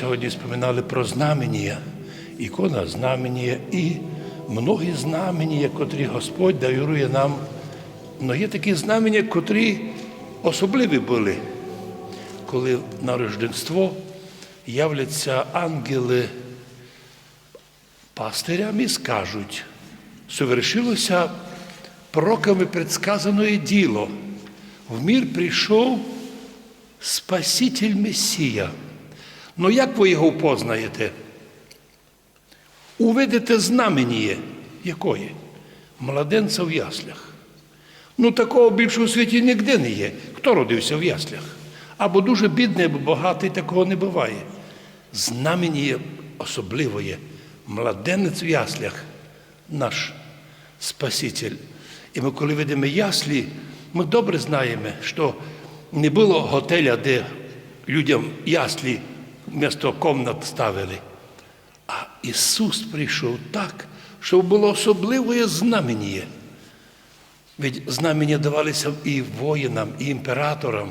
Сьогодні споминали про знамення, ікона знамення і многі знамення, котрі Господь дарує нам. Но є такі знамення, котрі особливі були, коли на Рождество являться ангели пастирям і скажуть, совершилося пророками предсказаное діло. В мір прийшов Спаситель Месія. Ну як ви його впознаєте? Увидите знамення якої? Младенця в яслях. Ну, такого більше у світі ніде не є. Хто родився в яслях? Або дуже бідний, або багатий, такого не буває. Знамення особливо є. Младенець в яслях наш Спаситель. І ми, коли видимо яслі, ми добре знаємо, що не було готеля, де людям яслі вместо комнат ставили. А Ісус прийшов так, щоб було особливе знамення. Ведь знамення давалися і воїнам, і імператорам.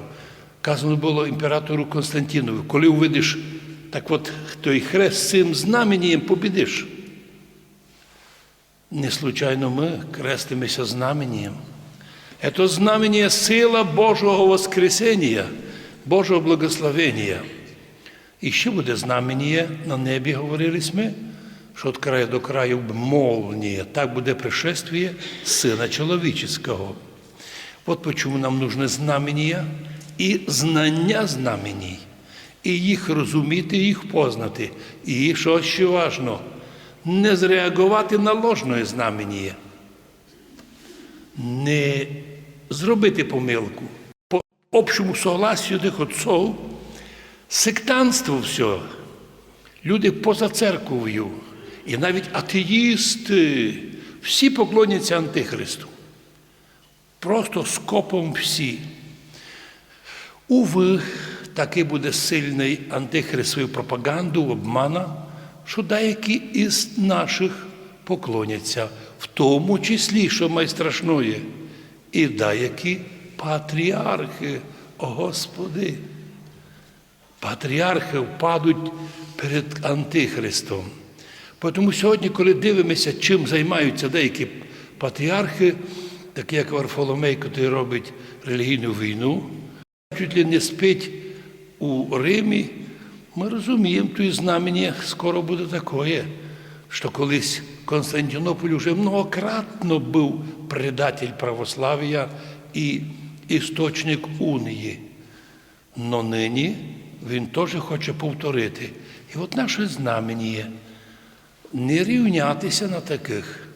Казано було імператору Константинові, коли увидиш, так от той хрест цим знаменем побідиш. Не случайно ми крестимося знаменем. Это знамение сила Божого воскресения, Божого благословения. І ще буде знамення на небі, говорили ми, що від краю до краю молнія. Так буде пришествие Сина Чоловічого. От почому нам нужне знамення і знання знаменій, і їх розуміти, їх познати. І що ще важно, не зреагувати на ложне знамення, не зробити помилку. По общому согласію тих отців, сектантство все, люди поза церков'ю, і навіть атеїсти, всі поклоняться Антихристу. Просто скопом всі. Уви, такий буде сильний антихрист свою пропаганду, обмана, що деякі із наших поклоняться, в тому числі, що найстрашніше, і деякі патріархи, о Господи. Патріархи впадуть перед Антихристом. Тому сьогодні, коли дивимося, чим займаються деякі патріархи, такі як Варфоломей, який робить релігійну війну, чуть ли не спить у Римі, ми розуміємо, то і знамення скоро буде таке, що колись Константинополь вже многократно був предатель православ'я і істочник унії. Но нині він теж хоче повторити. І от наше знамення не рівнятися на таких.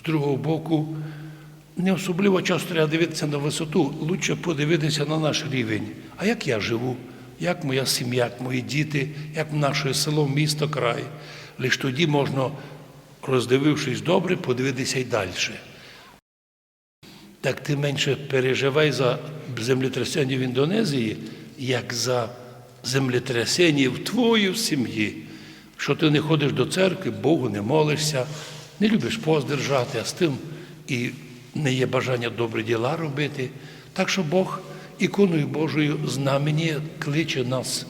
З другого боку, не особливо часто треба дивитися на висоту, лучше подивитися на наш рівень. А як я живу, як моя сім'я, як мої діти, як наше село, місто, край. Лише тоді можна, роздивившись добре, подивитися й далі. Так ти менше переживай за землетрясення в Індонезії, як за землетрясення в твоїй сім'ї, що ти не ходиш до церкви, Богу не молишся, не любиш пост держати, а з тим і не є бажання добрі діла робити. Так що Бог іконою Божою знамені кличе нас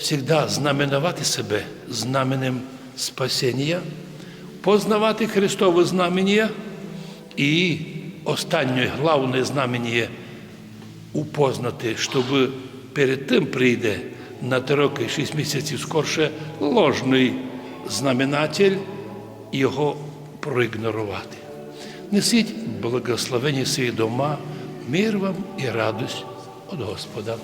завжди знаменувати себе знаменем спасіння, познавати Христове знамення і останнє головне знамення упознати, щоб перед тим прийде на три роки, шість місяців скорше ложний знаменатель його проігнорувати. Несіть благословені свої дома, мир вам і радость від Господа.